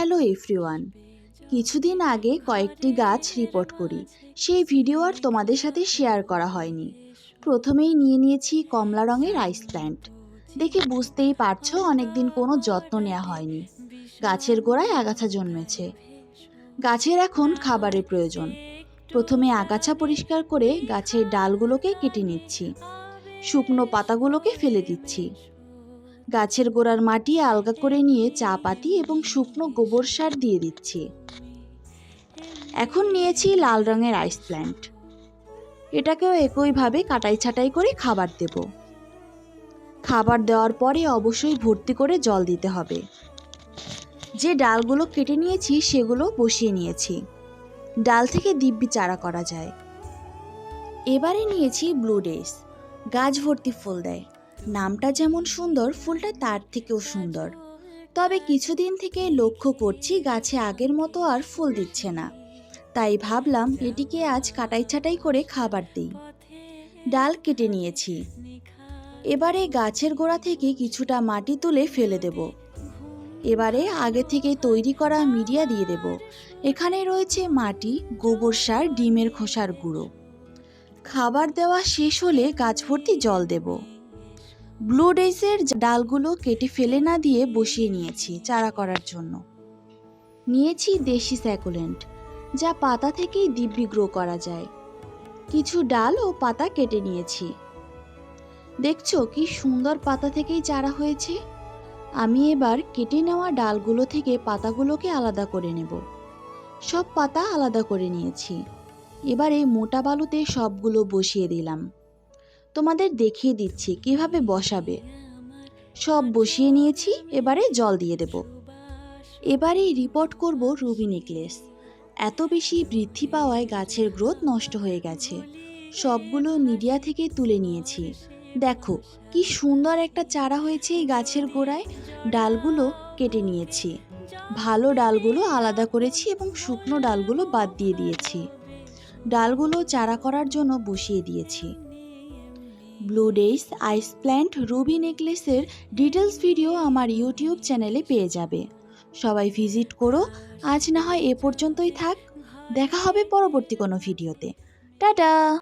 Hello everyone. কিছুদিন আগে কয়েকটি গাছ রিপোর্ট করি। সেই ভিডিও আর তোমাদের সাথে শেয়ার করা হয়নি। প্রথমেই নিয়ে নিয়েছি কমলা রঙের আইস প্ল্যান্ট দেখে বুঝতেই পারছ অনেকদিন কোনো যত্ন নেওয়া হয়নি। গাছের গোড়ায় আগাছা জন্মেছে। গাছের এখন খাবারের প্রয়োজন। প্রথমে আগাছা পরিষ্কার করে গাছের ডালগুলোকে কেটে নিচ্ছি। শুকনো পাতাগুলোকে ফেলে দিচ্ছি। গাছের গোড়ার মাটি আলগা করে নিয়ে চা পাতি এবং শুকনো গোবর সার দিয়ে দিচ্ছি। এখন নিয়েছি লাল রঙের আইস প্ল্যান্ট এটাকেও একইভাবে কাটাই ছাটাই করে খাবার দেব। খাবার দেওয়ার পরে অবশ্যই ভর্তি করে জল দিতে হবে। যে ডালগুলো কেটে নিয়েছি সেগুলো বসিয়ে নিয়েছি। ডাল থেকে দিব্যি চারা করা যায়। এবারে নিয়েছি ব্লু ডেস গাছ ভর্তি ফুল দেয়। নামটা যেমন সুন্দর, ফুলটা তার থেকেও সুন্দর। তবে কিছুদিন থেকে লক্ষ্য করছি গাছে আগের মতো আর ফুল দিচ্ছে না। তাই ভাবলাম এটিকে আজ কাটাই ছাটাই করে খাবার দিই। ডাল কেটে নিয়েছি। এবারে গাছের গোড়া থেকে কিছুটা মাটি তুলে ফেলে দেব। এবারে আগে থেকে তৈরি করা মিডিয়া দিয়ে দেব। এখানে রয়েছে মাটি, গোবর সার, ডিমের খোসার গুঁড়ো। খাবার দেওয়া শেষ হলে গাছ ভর্তি জল দেবো। ব্লু ডেইসের ডালগুলো কেটে ফেলে না দিয়ে বসিয়ে নিয়েছি চারা করার জন্য। নিয়েছি দেশি স্যাকুলেন্ট, যা পাতা থেকেই দিব্যি গ্রো করা যায়। কিছু ডাল ও পাতা কেটে নিয়েছি। দেখছ কি সুন্দর পাতা থেকেই চারা হয়েছে? আমি এবার কেটে নেওয়া ডালগুলো থেকে পাতাগুলোকে আলাদা করে নেব। সব পাতা আলাদা করে নিয়েছি। এবারে মোটা বালুতে সবগুলো বসিয়ে দিলাম। তোমাদের দেখিয়ে দিচ্ছি, কীভাবে বসাবে। সব বসিয়ে নিয়েছি, এবারে জল দিয়ে দেব। এবারে রিপোর্ট করব রুবি নেকলেস এত বেশি বৃদ্ধি পাওয়ায় গাছের গ্রোথ নষ্ট হয়ে গেছে। সবগুলো মিডিয়া থেকে তুলে নিয়েছি। দেখো, কি সুন্দর একটা চারা হয়েছে এই গাছের গোড়ায়। ডালগুলো কেটে নিয়েছি। ভালো ডালগুলো আলাদা করেছি এবং শুকনো ডালগুলো বাদ দিয়ে দিয়েছি। ডালগুলো চারা করার জন্য বসিয়ে দিয়েছি। Blue daisy ice plant ruby নেকলেসের details video আমার ইউটিউব চ্যানেলে পেয়ে যাবে। সবাই ভিজিট করো। আজ না হয় এ পর্যন্তই থাক। দেখা হবে পরবর্তী কোনো ভিডিওতে টাটা!